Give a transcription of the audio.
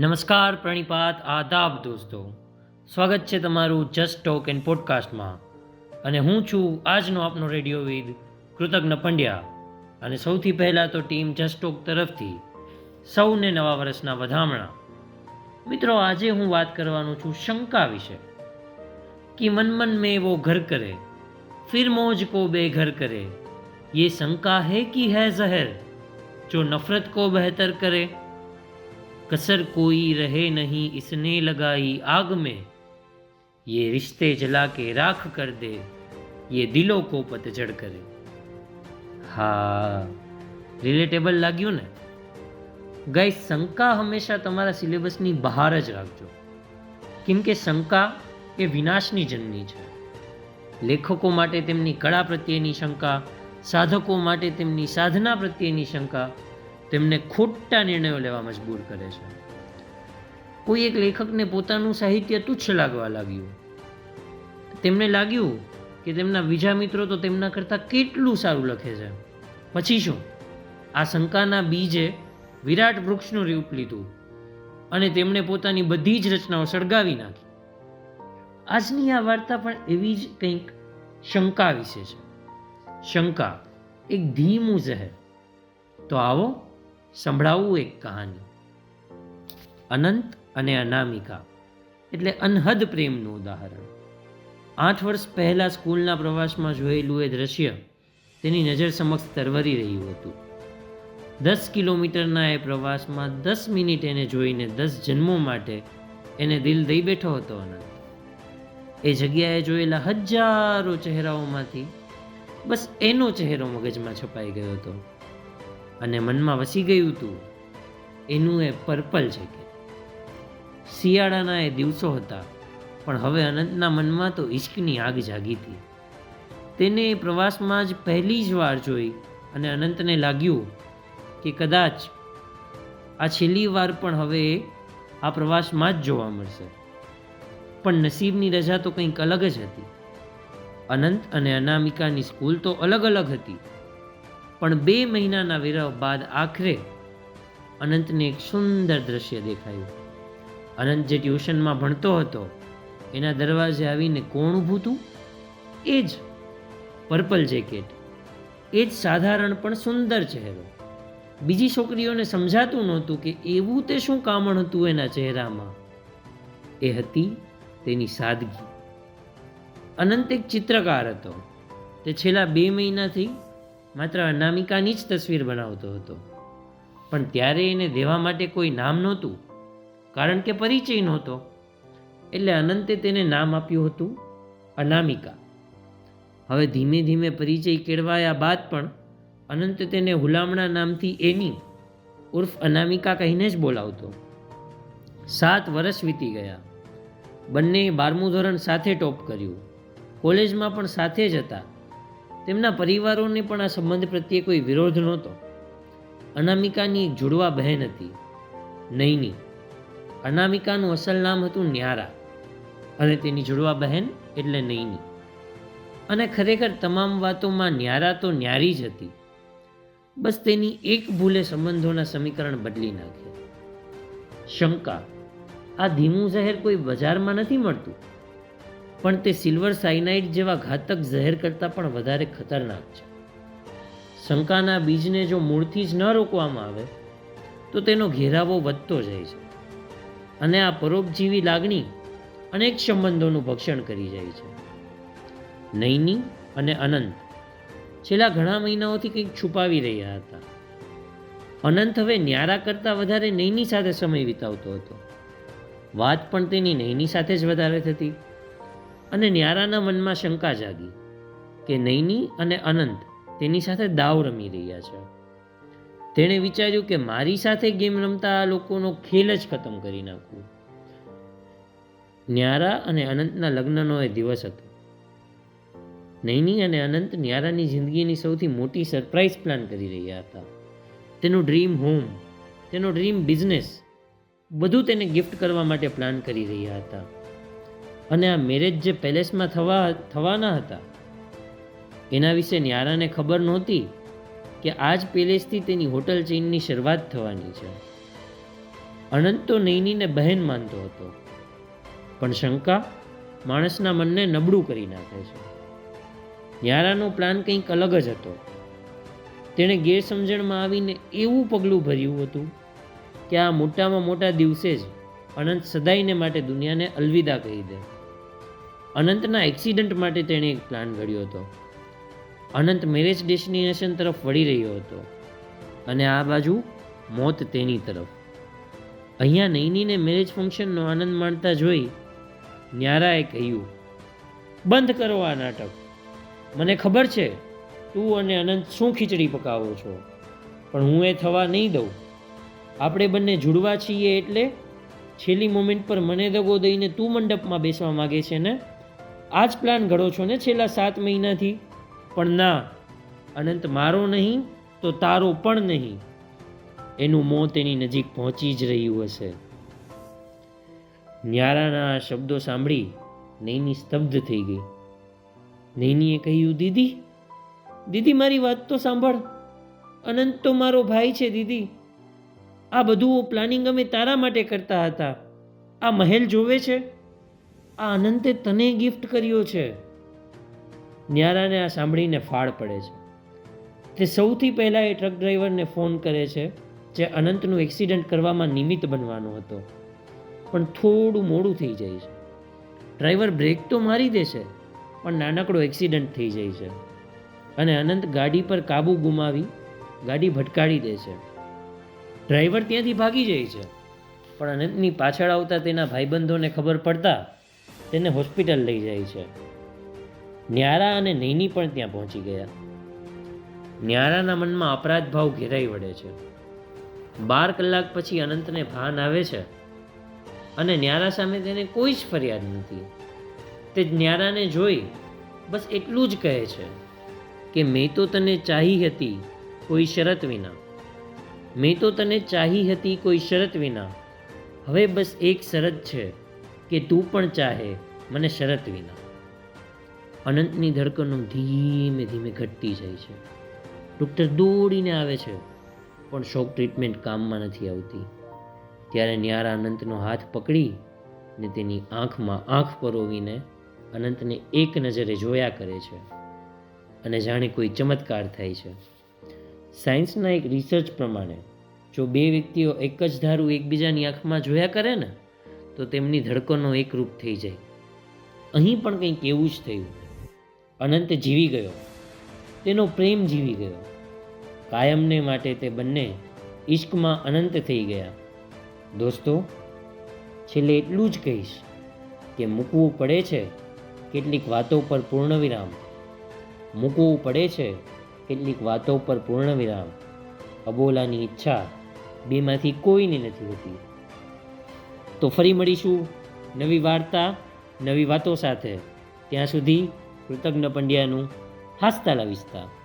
નમસ્કાર પ્રણીપાત, આદાબ દોસ્તો. સ્વાગત છે તમારું જસ્ટ ટોક એન્ડ પોડકાસ્ટમાં. અને હું છું આજનો આપનો રેડિયોવિદ કૃતજ્ઞ પંડ્યા. અને સૌથી પહેલાં તો ટીમ જસ્ટ ટોક તરફથી સૌને નવા વર્ષના વધામણા. મિત્રો, આજે હું વાત કરવાનું છું શંકા વિશે. કે મન મન મેં વો ઘર કરે. ફિર મોજ કો બે ઘર કરે. યે શંકા હે કી હૈ ઝહેર? જો નફરત કો બહેતર કરે. कसर कोई रहे नहीं इसने लगाई आग में ये रिश्ते जला के राख कर दे ये दिलों को पतझड़ करे હા રિલેટેબલ લાગ્યું ને ગઈ શંકા હંમેશા તમારા સિલેબસની બહાર જ રાખજો કેમ કે શંકા એ વિનાશની જન્મી છે લેખકો માટે તેમની કળા પ્રત્યેની શંકા સાધકો માટે તેમની સાધના પ્રત્યેની શંકા તેમને ખોટા નિર્ણયો લેવા મજબૂર કરે છે. કોઈ એક લેખકને પોતાનું સાહિત્ય તુચ્છ લાગવા લાગ્યું. તેમને લાગ્યું કે તેમના બીજા મિત્રો તો તેમના કરતાં કેટલું સારું લખે છે. પછી શું? આ શંકાના બીજે વિરાટ વૃક્ષનું રૂપ લીધું અને તેમણે પોતાની બધી જ રચનાઓ સળગાવી નાખી. આજની આ વાર્તા પણ એવી જ કંઈક શંકા વિશે છે. શંકા, એક ધીમું જહેર તો આવો સંભળાવું એક કહાની. અનંત અને અનામિકા એટલે અનહદ પ્રેમનું ઉદાહરણ. આઠ વર્ષ પહેલાં સ્કૂલના પ્રવાસમાં જોયેલું એ દ્રશ્ય તેની નજર સમક્ષ તરવરી રહ્યું હતું. દસ કિલોમીટરના એ પ્રવાસમાં દસ મિનિટ એને જોઈને દસ જન્મો માટે એને દિલ દઈ બેઠો હતો અનંત. એ જગ્યાએ જોયેલા હજારો ચહેરાઓમાંથી બસ એનો ચહેરો મગજમાં છપાઈ ગયો હતો. અને મનમાં વસી ગયું હતું એનું એ પર્પલ છે કે. શિયાળાના એ દિવસો હતા, પણ હવે અનંતના મનમાં તો ઈશ્કની આગ જાગી હતી. તેને એ પ્રવાસમાં જ પહેલી જ વાર જોઈ અને અનંતને લાગ્યું કે કદાચ આ છેલ્લી વાર પણ હવે આ પ્રવાસમાં જ જોવા મળશે. પણ નસીબની રજા તો કંઈક અલગ જ હતી. અનંત અને અનામિકાની સ્કૂલ તો અલગ અલગ હતી. પણ બે મહિનાના વિરહ બાદ આખરે અનંતને એક સુંદર દ્રશ્ય દેખાયું. અનંત જે ટ્યુશનમાં ભણતો હતો. એના દરવાજે આવીને કોણ ઊભું હતું એ જ પર્પલ જેકેટ. એ જ સાધારણ પણ સુંદર ચહેરો. બીજી છોકરીઓને સમજાતું નહોતું કે એવું તે શું કામણ હતું એના ચહેરામાં. એ હતી તેની સાદગી. અનંત એક ચિત્રકાર હતો. તે છેલ્લા બે મહિનાથી માત્ર અનામિકાની જ તસવીર બનાવતો હતો. પણ ત્યારે એને દેવા માટે કોઈ નામ નહોતું, કારણ કે પરિચય નહોતો. એટલે અનંતે તેને નામ આપ્યું હતું અનામિકા. હવે ધીમે ધીમે પરિચય કેળવાયા બાદ પણ અનંત તેને હુલામણા નામથી એની ઉર્ફ અનામિકા કહીને જ બોલાવતો. સાત વર્ષ વીતી ગયા. બંને બારમું ધોરણ સાથે ટોપ કર્યું. કોલેજમાં પણ સાથે જ હતા. તેમના પરિવારોને પણ આ સંબંધ પ્રત્યે કોઈ વિરોધ નહોતો. અનામિકાની એક જુડવા બહેન હતી, નૈની. અનામિકાનું અસલ નામ હતું ન્યારા અને તેની જુડવા બહેન એટલે નૈની. અને ખરેખર તમામ વાતોમાં ન્યારા તો ન્યારી જ હતી. બસ તેની એક ભૂલે સંબંધોના સમીકરણ બદલી નાખ્યા શંકા, આ ધીમું ઝહેર કોઈ બજારમાં નથી મળતું? પણ તે સિલ્વર સાયનાઇડ જેવા ઘાતક ઝહેર કરતાં પણ વધારે ખતરનાક છે. શંકાના બીજને જો મૂળથી જ ન રોકવામાં આવે, તો તેનો ઘેરાવો વધતો જાય છે અને આ પરોપજીવી લાગણી અનેક સંબંધોનું ભક્ષણ કરી જાય છે. નૈની અને અનંત છેલ્લા ઘણા મહિનાઓથી કંઈક છુપાવી રહ્યા હતા. અનંત હવે ન્યારા કરતાં વધારે નૈની સાથે સમય વિતાવતો હતો. વાત પણ તેની નૈની સાથે જ વધારે થતી. અને ન્યારાના મનમાં શંકા જાગી કે નૈની અને અનંત તેની સાથે દાવ રમી રહ્યા છે. તેણે વિચાર્યું કે મારી સાથે ગેમ રમતા આ લોકોનો ખેલ જ ખતમ કરી નાખવું ન્યારા અને અનંતના લગ્નનો એ દિવસ હતો. નૈની અને અનંત ન્યારાની જિંદગીની સૌથી મોટી સરપ્રાઇઝ પ્લાન કરી રહ્યા હતા. તેનું ડ્રીમ હોમ, તેનો ડ્રીમ બિઝનેસ, બધું તેને ગિફ્ટ કરવા માટે પ્લાન કરી રહ્યા હતા. અને આ મેરેજ જે પેલેસમાં થવા, થવાના હતા, એના વિશે ન્યારાને ખબર નહોતી કે આજ પેલેસથી તેની હોટલ ચેઇનની શરૂઆત થવાની છે. અનંત તો નૈનીને બહેન માનતો હતો, પણ શંકા માણસના મનને નબળું કરી નાખે છે. ન્યારાનો પ્લાન કંઈક અલગ જ હતો. તેણે ગેરસમજણમાં આવીને એવું પગલું ભર્યું હતું કે આ મોટામાં મોટા દિવસે જ અનંત સદાયને માટે દુનિયાને અલવિદા કહી દે. અનંતના એક્સિડન્ટ માટે તેણે એક પ્લાન ઘડ્યો હતો. અનંત મેરેજ ડેસ્ટિનેશન તરફ વળી રહ્યો હતો અને આ બાજુ મોત તેની તરફ. અહીંયા નૈનીને મેરેજ ફંક્શનનો આનંદ માણતા જોઈ ન્યારાએ કહ્યું, બંધ કરો આ નાટક. મને ખબર છે, તું અને અનંત શું ખીચડી પકાવો છો, પણ હું એ થવા નહીં દઉં. આપણે બંને જુડવા છીએ એટલે છેલ્લી મોમેન્ટ પર મને દગો દઈને તું મંડપમાં બેસવા માગે છે ને? આ જ પ્લાન ઘડો છો ને છેલ્લા સાત મહિનાથી? પણ ના, અનંત મારો નહીં, તો તારો પણ નહીં. એનું મોં તેની નજીક પહોંચી જ રહ્યું હશે. ન્યારાના આ શબ્દો સાંભળી નૈની સ્તબ્ધ થઈ ગઈ. નૈનીએ કહ્યું, દીદી દીદી, મારી વાત તો સાંભળ. અનંત તો મારો ભાઈ છે, દીદી. આ બધું પ્લાનિંગ અમે તારા માટે કરતા હતા. આ મહેલ જોવે છે? આ અનંતે તને ગિફ્ટ કર્યો છે. ન્યારાને આ સાંભળીને ફાળ પડે છે. તે સૌથી પહેલાં એ ટ્રક ડ્રાઈવરને ફોન કરે છે, જે અનંતનું એક્સિડન્ટ કરવામાં નિમિત્ત બનવાનો હતો. પણ થોડું મોડું થઈ જાય છે. ડ્રાઈવર બ્રેક તો મારી દેશે, પણ નાનકડો એક્સિડન્ટ થઈ જાય છે. અને અનંત ગાડી પર કાબૂ ગુમાવી, ગાડી ભટકાડી દે છે. ડ્રાઈવર ત્યાંથી ભાગી જાય છે. પણ અનંતની પાછળ આવતા તેના ભાઈબંધોને ખબર પડતા તેને હોસ્પિટલ લઈ જાય છે. ન્યારા અને નૈની પણ ત્યાં પહોંચી ગયા. ન્યારાના મનમાં અપરાધ ભાવ ઘેરાઈ વળે છે. બાર કલાક પછી અનંતને ભાન આવે છે અને ન્યારા સામે તેને કોઈ જ ફરિયાદ નથી. તે ન્યારાને જોઈ બસ એટલું જ કહે છે કે, મેં તો તને ચાહી હતી કોઈ શરત વિના. મેં તો તને ચાહી હતી કોઈ શરત વિના. હવે બસ એક શરત છે કે તું પણ ચાહે મને શરત વિના. અનંતની ધડકનો ધીમે ધીમે ઘટતી જાય છે. ડૉક્ટર દોડીને આવે છે, પણ શોક ટ્રીટમેન્ટ કામમાં નથી આવતી. ત્યારે ન્યારા અનંતનો હાથ પકડી ને તેની આંખમાં આંખ પરોવીને અનંતને એક નજરે જોયા કરે છે અને જાણે કોઈ ચમત્કાર થાય છે. સાયન્સના એક રિસર્ચ પ્રમાણે, જો બે વ્યક્તિઓ એક જ ધારું એકબીજાની આંખમાં જોયા કરે ને તો તેમની ધડકનો એકરૂપ થઈ જાય. અહીં પણ કંઈક એવું જ થયું. અનંત જીવી ગયો. તેનો પ્રેમ જીવી ગયો. કાયમને માટે તે બંને ઈશ્કમાં અનંત થઈ ગયા. દોસ્તો, છેલ્લે એટલું જ કહીશ કે મૂકવું પડે છે કેટલીક વાતો પર પૂર્ણ વિરામ. મૂકવું પડે છે કેટલીક વાતો પર પૂર્ણ વિરામ. અબોલાની ઈચ્છા બેમાંથી કોઈની નથી હોતી. તો ફરી મળીશું નવી વાર્તા નવી વાતો સાથે. ત્યાં સુધી કૃતજ્ઞ પંડ્યાનું હાસ્તા લાવિસ્તા